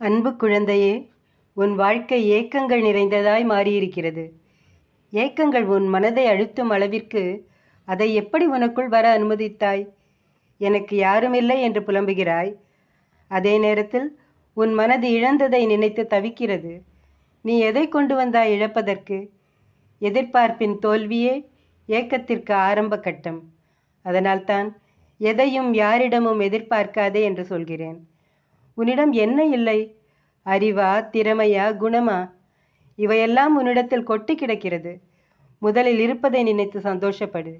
அன்பு குழந்தையே உன் வாழ்க்கை ஏக்கங்கள் நிறைந்ததாய் மாறியிருக்கிறது. ஏக்கங்கள் உன் மனதை அழுத்தும் அளவிற்கு அதை எப்படி உனக்குள் வர அனுமதித்தாய்? எனக்கு யாருமில்லை என்று புலம்புகிறாய். அதே நேரத்தில் உன் மனது இழந்ததை நினைத்து தவிக்கிறது. நீ எதை கொண்டு வந்தாய் இழப்பதற்கு? எதிர்பார்ப்பின் தோல்வியே ஏக்கத்திற்கு ஆரம்ப கட்டம். அதனால்தான் எதையும் யாரிடமும் எதிர்பார்க்காதே என்று சொல்கிறேன். உன்னிடம் என்ன இல்லை? அறிவா திறமையா குணமா? இவையெல்லாம் உன்னிடத்தில் கொட்டி கிடக்கிறது. முதலில் இருப்பதை நினைத்து சந்தோஷப்படு.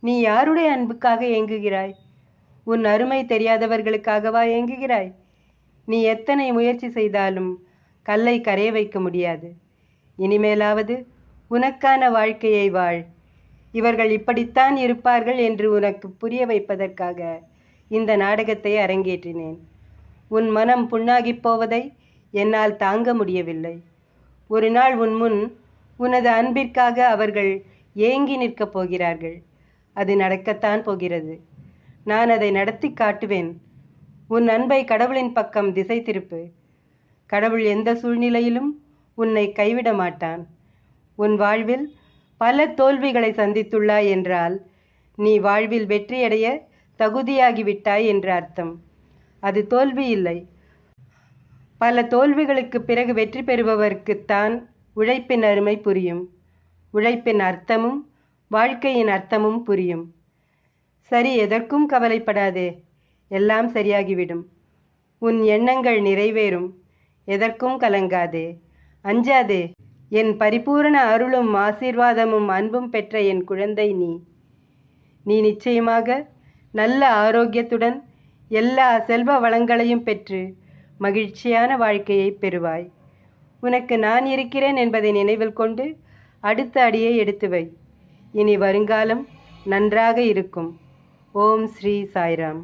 நீ யாருடைய அன்புக்காக ஏங்குகிறாய்? உன் அருமை தெரியாதவர்களுக்காகவா ஏங்குகிறாய்? நீ எத்தனை முயற்சி செய்தாலும் கல்லை கரைய வைக்க முடியாது. இனிமேலாவது உனக்கான வாழ்க்கையை வாழ். இவர்கள் இப்படித்தான் இருப்பார்கள் என்று உனக்கு புரிய வைப்பதற்காக இந்த நாடகத்தை அரங்கேற்றினேன். உன் மனம் புண்ணாகிப் போவதை என்னால் தாங்க முடியவில்லை. ஒரு நாள் உன் முன் உனது அன்பிற்காக அவர்கள் ஏங்கி நிற்கப் போகிறார்கள். அது நடக்கத்தான் போகிறது. நான் அதை நடத்தி காட்டுவேன். உன் அன்பை கடவுளின் பக்கம் திசை திருப்பு. கடவுள் எந்த சூழ்நிலையிலும் உன்னை கைவிட மாட்டான். உன் வாழ்வில் பல தோல்விகளை சந்தித்துள்ளாய் என்றால் நீ வாழ்வில் வெற்றியடைய தகுதியாகிவிட்டாய் என்று அர்த்தம். அது தோல்வி இல்லை. பல தோல்விகளுக்கு பிறகு வெற்றி பெறுபவருக்குத்தான் உழைப்பின் அருமை புரியும். உழைப்பின் அர்த்தமும் வாழ்க்கையின் அர்த்தமும் புரியும். சரி எதற்கும் கவலைப்படாதே. எல்லாம் சரியாகிவிடும். உன் எண்ணங்கள் நிறைவேறும். எதற்கும் கலங்காதே. அஞ்சாதே. என் பரிபூரண அருளும் ஆசீர்வாதமும் அன்பும் பெற்ற என் குழந்தை நீ. நீ நிச்சயமாக நல்ல ஆரோக்கியத்துடன் எல்லா செல்வ வளங்களையும் பெற்று மகிழ்ச்சியான வாழ்க்கையை பெறுவாய். உனக்கு நான் இருக்கிறேன் என்பதை நினைவில் கொண்டு அடுத்த அடியை எடுத்து வை. இனி வருங்காலம் நன்றாக இருக்கும். ஓம் ஸ்ரீ சாய்ராம்.